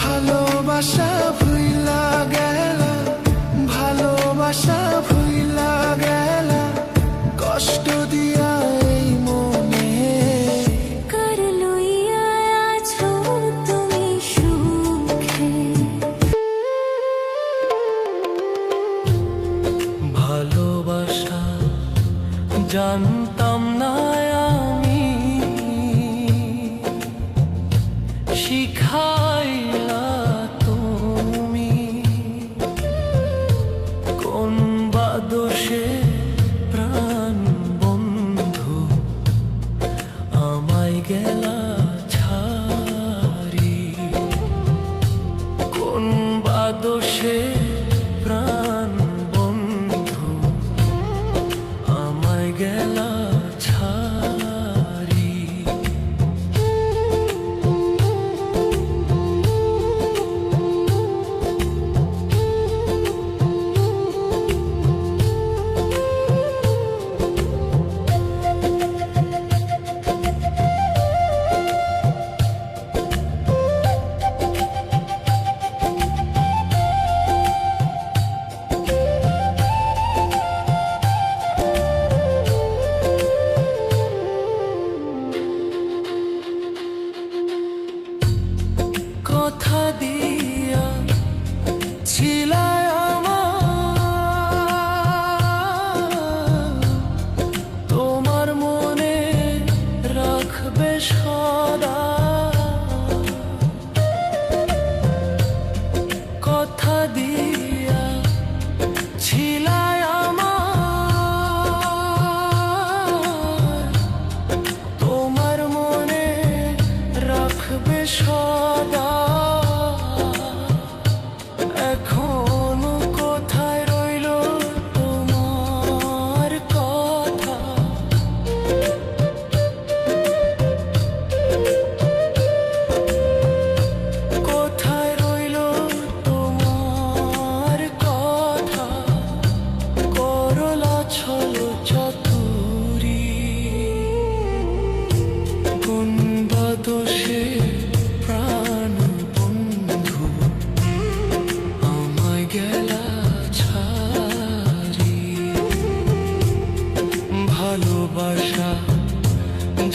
ভালোবাসা ভুইলা গেল ভালোবাসা ভুইলা গেলা কষ্ট দিয়া এই মনে। কার লইয়া আছো তুমি সুখে। ভালোবাসা জানতাম না Get gelam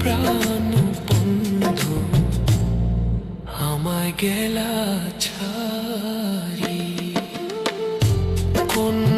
প্রাণ আমায় গেলা ছাড়ি। কোন